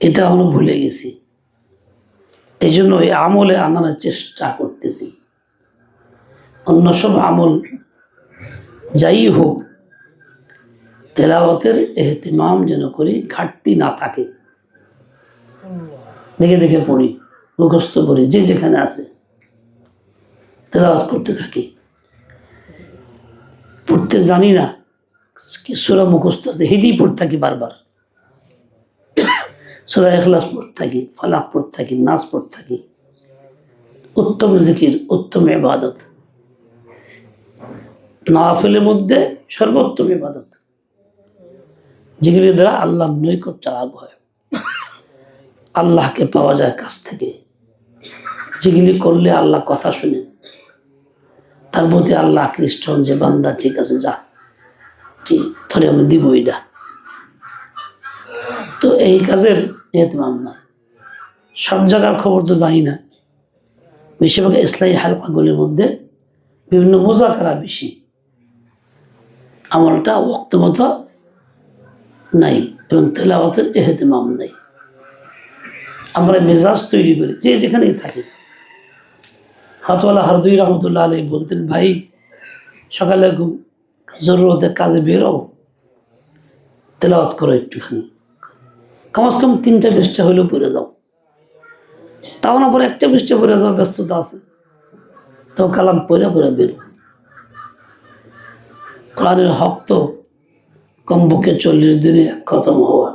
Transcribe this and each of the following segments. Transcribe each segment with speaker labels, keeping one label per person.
Speaker 1: এটা আমরা ভুলে গেছি। এই জন্য ওই আমলে আনার চেষ্টা করতেছি। অন্য সব আমল যাই হোক, তেলাওয়াতের এহতেমাম যেন করি, ঘাটতি না থাকে। দেখে দেখে পড়ি, মুখস্থ করি, যে যেখানে আছে, তেলাওয়াত করতে থাকি। পড়তে জানি না, কি সুরা মুখস্থ আছে, হেঁটেই পড়তে থাকি বারবার। সুরা এখলাস পড়তে থাকি, ফালাক পড়তে থাকি, নাচ পড়তে থাকি। উত্তম জিকির, উত্তম ইবাদত। নাফেলের মধ্যে সর্বোত্তম ইবাদত। যেগুলি দ্বারা আল্লাহ নৈকট্য লাভ হয়। আল্লাহকে পাওয়া যায় কাছ থেকে। যেগুলি করলে আল্লাহ কথা শুনেন তার প্রতি আল্লাহ আকৃষ্ট হন যে, বান্দা, ঠিক আছে, যা। ঠিক ধরে আমি দিব এটা তো এই কাজের এহতমাম না। সব জায়গার খবর তো জানি না। বেশিরভাগ ইসলামী হালকাগুলির মধ্যে বিভিন্ন মোজাকারা বেশি। আমলটা ওক্ত মতো নাই এবং তেলাওয়াতের এহতেমাম নাই। আমরা মেজাজ তৈরি করি, যে যেখানেই থাকি। হাতওয়ালা হারদুই রহমতুল্লাহ আলী বলতেন, ভাই, সকালে খুব জরুরতে কাজে বেরো। তেলাওয়াত করো একটুখানি। কমস কম তিনটা পৃষ্ঠা হইলেও পড়ে যাও। তাও না পরে একটা পৃষ্ঠা পড়ে যাও ব্যস্ততা আছে। তো কালাম পড়ে পড়ে বেরো কোরআনের হক তো কমপক্ষে চল্লিশ দিনে খতম হওয়া।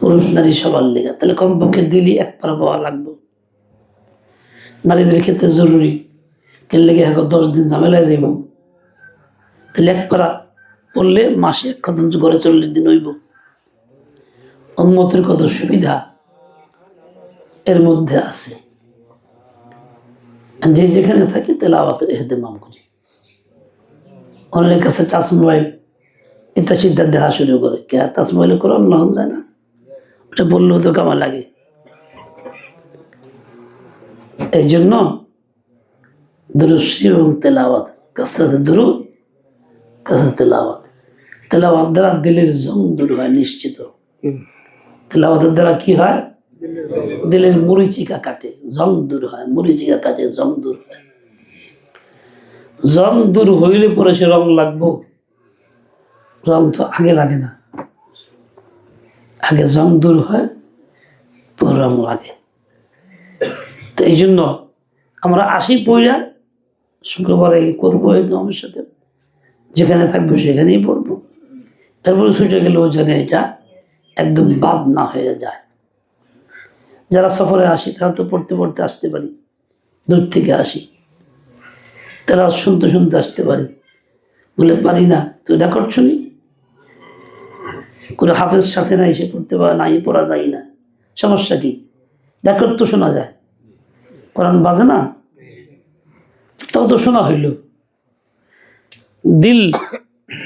Speaker 1: পুরুষ নারী সবার লেগে। তাহলে কমপক্ষে দিলি এক পারা পাওয়া লাগবে। নারীদের ক্ষেত্রে জরুরি। কেন লেগে এখন দশ দিন ঝামেলায় যাইব। তাহলে এক পারা পড়লে মাসে এক খতম, ঘরে চল্লিশ দিন হইব। উন্মতের কত সুবিধা? এর মধ্যে আছে। যে যেখানে থাকি তাহলে আবাতের এহতেমাম করি। অনেকের কাছে টাচ মোবাইল এটা সিদ্ধা দেখা শুরু করে। কে আর টাচ মোবাইলে করে অন্য যায় না। ওটা বললেও তো কেমন লাগে। এই জন্য দুরুশ্রী এবং তেলাওয়াত কাসাতে দুরু কাসাতে তেলাওয়াত। তেলাওয়াত দ্বারা দিলের জং দূর হয় নিশ্চিত। তেলাওয়াতের দ্বারা কি হয়? দিলের মরিচিকা কাটে, জং দূর হয়, মরিচিকা কাটে, জং দূর হয়। জং দূর হইলে পরে সে রং লাগবো। রং তো আগে লাগে না। আগে জং দূর হয়, পর রং লাগে। তো এই জন্য আমরা আসি পইরা, শুক্রবারে করব হয়তো আমার সাথে। যেখানে থাকব সেখানেই পড়ব। এরপরে ছুটে গেলেও যেন এটা। একদম বাদ না হয়ে যায়। যারা সফরে আসি তারা তো পড়তে পড়তে আসতে পারি। দূর থেকে আসি। তারা শুনতে শুনতে আসতে পারি। বলে পারি না। তুই রেকর্ড শুনি কোনো হাফেজ সাথে না এসে পড়তে পারে নাই পড়া যায় না। সমস্যা কি? রেকর্ড তো শোনা যায়। কোরআন বাজে না? তাও তো শোনা হইল। দিল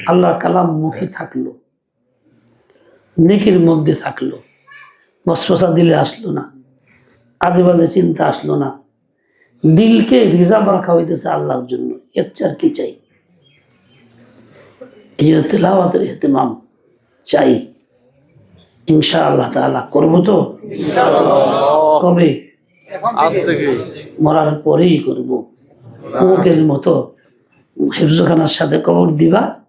Speaker 1: আল্লাহর কালাম মুখে থাকল। নেকির মধ্যে থাকল। বসবসা দিলে আসলো না। আজে বাজে চিন্তা আসলো না। দিলকে রিজার্ভ রাখা হইতেছে আল্লাহর জন্য। এর চেয়ে আর কি চাই? এই তেলাওয়াতের এহতেমাম চাই। ইনশা আল্লাহ তালা করব তো? কবে?
Speaker 2: আজ
Speaker 1: মরার পরেই করব। অমুকের মতো হেফজখানার সাথে কবর দিবা।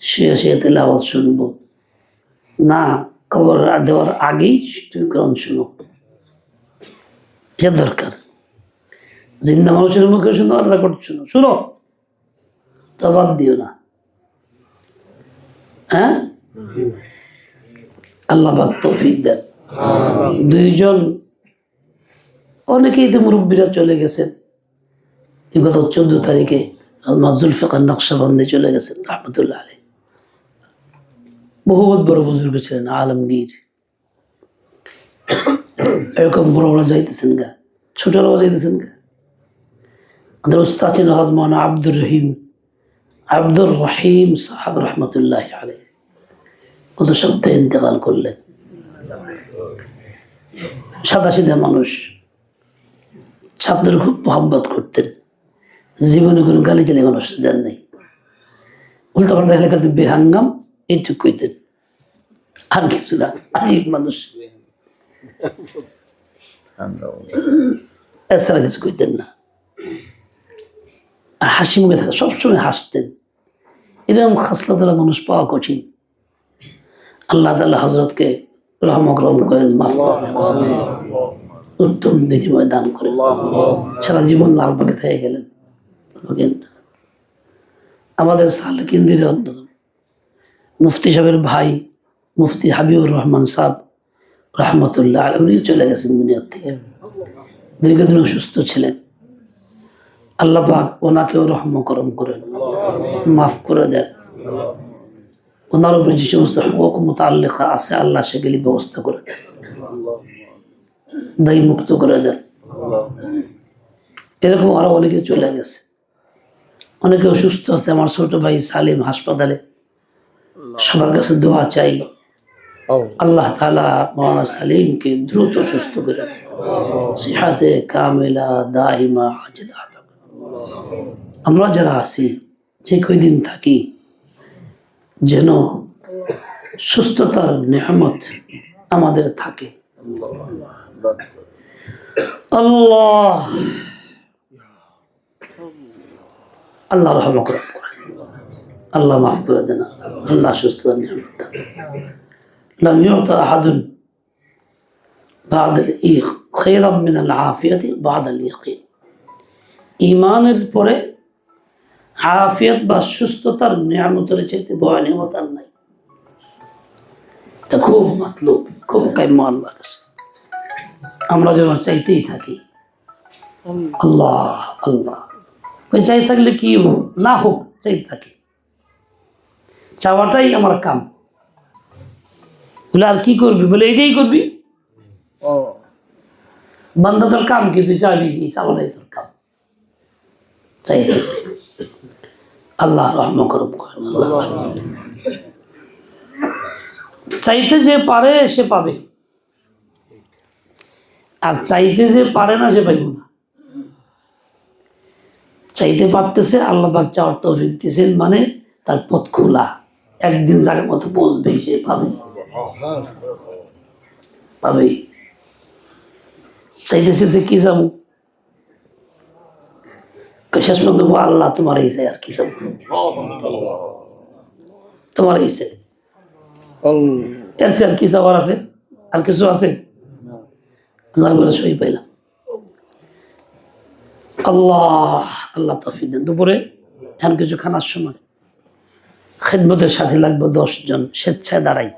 Speaker 1: শুয়ে শুয়ে তেলাওয়াত শুনব। না কবর দেওয়ার আগেই তুমি কোরআন শুনো। এটা দরকার? জিন্দা মানুষের মুখে শুনো আর রেকর্ড শুনো। শুনো। তা বাদ দিও না। হ্যাঁ? আল্লাহ পাক তৌফিক দেন। দুইজন অনেকেই তো মুরব্বীরা চলে গেছেন গত চোদ্দ তারিখে মাজুল ফেকার নকশাবন্দি চলে গেছেন রহমতুল্লাহ আলী বহুত বড় বুজুর্গ ছিলেন আলমগীর এরকম বড় বড় যাইতেছেন গা। ছোটরাও যাইতেছেন গা। আমাদের উস্তাদ ছিলেন হজমান আব্দুর রহিম। আব্দুর রহিম সাহাব রহমতুল্লাহ আলী গত সপ্তাহে ইন্তেকাল করলেন। সাদা সিধা মানুষ। ছাত্র খুব মহাব্বত করতেন। জীবনে কোনো গালি চালি মানুষ দেন নাই। উল্টা পাল্টা লেখাতে বেহাঙ্গাম এইটুক কইতেন আর কিছু না আজীব মানুষ এছাড়া কিছু কইতেন না আর হাসি মুখে থাকা সবসময় হাসতেন এরকম খাসলাতলা মানুষ পাওয়া কঠিন আল্লাহ তাল্লাহ হজরতকে রহমক্রম করেন মাফ উত্তম বিনিময় দান করেন সারা জীবন লালবাগে থেকে গেলেন কিন্তু আমাদের সালেকিন্দির অন্যতম মুফতি সাহেবের ভাই, মুফতি হাবিবুর রহমান সাহ রহমতুল্লাহ আলী উনি চলে গেছেন দুনিয়ার থেকে। দীর্ঘদিন অসুস্থ ছিলেন। আল্লাহ পাক ওনাকেও রহম করম করেন, মাফ করে দেন। ওনার উপরে যে সমস্ত হক মোতাল্লিকা আছে, আল্লাহ সেগুলি ব্যবস্থা করে দেন। দায়ী মুক্ত করে দেন। এরকম আরও অনেকে চলে গেছে। অনেকে অসুস্থ আছে। আমার ছোট ভাই সালিম হাসপাতালে সবার কাছে দোয়া চাই। আল্লাহ তালা মৌলানা সালিমকে দ্রুত সুস্থ করে সিহাতে কামেলা দাহিমা আমরা যারা আছি যে কয়দিন থাকি যেন সুস্থতার নেহামত আমাদের থাকে। আল্লাহ। আল্লাহ রহম করে আল্লাহ মাফ করে দেন আল্লাহ সুস্থতার নেহামত দান لم يعطى أحد بعد الإيق خيرا من العافية بعد اليقين ইমানের পরে আফিয়ত বা সুস্থতার নিয়ামতের চাইতে বয় নিয়ামত আর নাই এটা খুব মাতলুব খুব কাম্য আল্লাহ কাছে আমরা যেন চাইতেই থাকি আল্লাহ আল্লাহ ওই চাই থাকলে কি হোক না হোক চাইতে থাকি চাওয়াটাই আমার কাম। বলে আর কি করবি? বলে এটাই করবি? বান্দা তোর কাম কি? তুই চাবি? এই চাওয়াটাই তোর কাম। চাই আল্লাহ রহম করম। চাইতে যে পারে সে পাবে। আর চাইতে যে পারে না সে পাইব না। চাইতে পারতেছে আল্লাহ পাক চাওয়ার তৌফিক দিয়েছেন মানে তার পথ খোলা। একদিন জায়গার মতো পৌঁছবে সে পাবে। পাবেই চাইতেছে তো কি যাব? শেষ পর্যন্ত আল্লাহ তোমার চাই আর কি যাব? তোমার এই চাই আর কি চাওয়ার আছে? আর কিছু আছে? আল্লাহ বলে সই পাইলাম। আল্লাহ আল্লাহ তফিক দেন। দুপুরে এখন কিছু খানার সময়। খেদমতের সাথে লাগবে দশজন স্বেচ্ছায় দাঁড়াই।